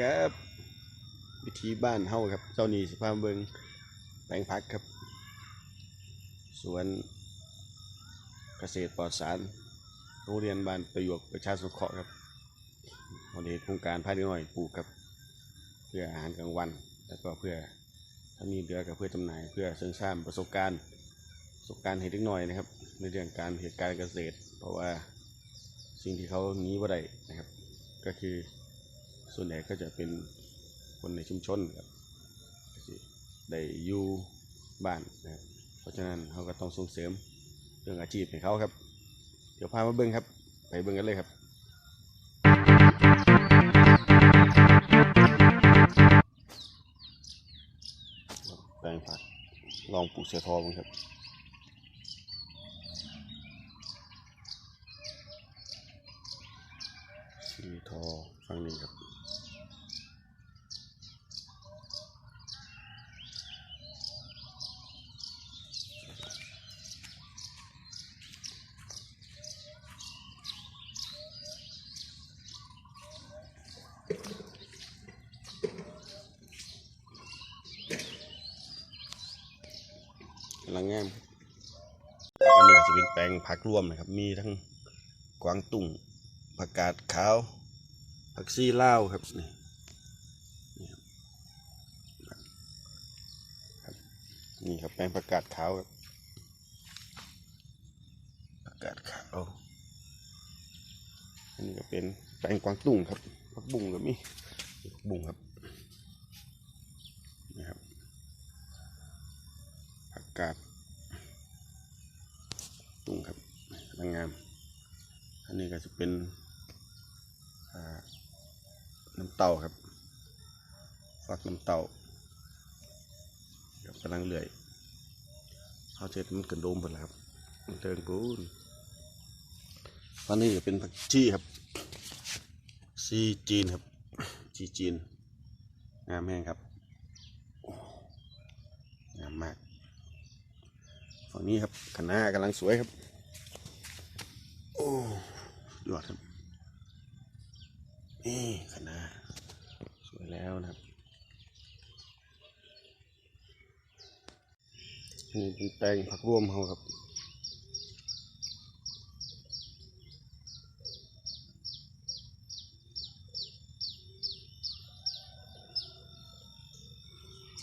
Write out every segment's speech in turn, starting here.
ครับวิธีบ้านเฮาครับเจ้านี่สิพามาเบิงแปลงผักครับ สวนเกษตรปลอดสารโรงเรียนบ้านประโยคประชาสงเคราะห์ครับวันนี้โครงการพาเด็กน้อยปลูกครับ เพื่ออาหารกลางวัน แล้วก็เพื่อถ้ามีเหลือก็เพื่อจำหน่าย เพื่อเสริมสร้างประสบการณ์ ประสบการณ์ให้เด็กน้อยนะครับ ในเรื่องการเหตุการณ์เกษตร เพราะว่าสิ่งที่เขาหนีบ่ได้นะครับ ก็คือ ส่วนใหญ่ก็จะเป็นคนในชุมชนครับได้อยู่บ้านนะครับเพราะฉะนั้นเขาก็ต้องส่งเสริมเรื่องอาชีพให้เขาครับ เดี๋ยวพามาเบิ้งครับ ไปเบิ้งกันเลยครับแปลงผักลองปลูกเสือทอบ้างครับสีทอฝั่งนี้ครับ กำลังงามครับอันนี้จะเป็นแปลงผักรวมนะครับ มีทั้งกวางตุ้งผักกาดขาว ผักซี่ล่าครับนี่นี่ครับแปลงผักกาดขาวครับผักกาดขาวอันนี้ก็เป็นแปลงกวางตุ้งครับผักบุ้งก็มีผักบุ้งครับนี่ครับ ผักกาดตุ้งครับกำลังงาม อันนี้ก็จะเป็นน้ำเต้าครับฟักน้ำเต้าเดี๋ยวกำลังเลื่อยเขาเจ็ดมันกระโดมไปแล้วครับมันเติงปูนอันนี้ก็เป็นผักชีครับซีจีนครับชีจีนงามแห้งครับงามมาก ฝั่งนี้ครับคณะกำลังสวยครับ โอ้ยอดครับ นี่คณะสวยแล้วนะครับนี่เป็นแปลงผักร่วมเขาครับ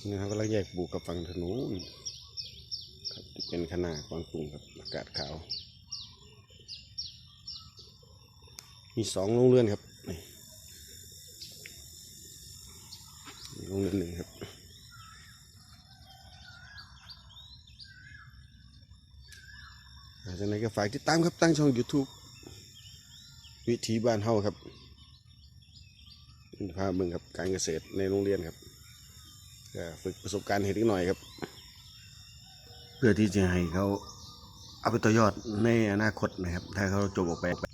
นี่ครับกำลังแยกปลูกกับฝั่งถนน เป็นคณะกวางตุงครับอากาศขาว มีสองโรงเรือนครับโรงเรือนหนึ่งครับจากนั้นก็ฝากติดตามครับตั้งช่อง YouTube วิถีบ้านเฮาครับพาเบิ่งครับการเกษตรในโรงเรียนครับฝึกประสบการณ์เห็นนิดหน่อยครับ พื่อที่จะให้เขาเอาไปต่อยอดในอนาคตนะครับ ถ้าเขาจบออกไป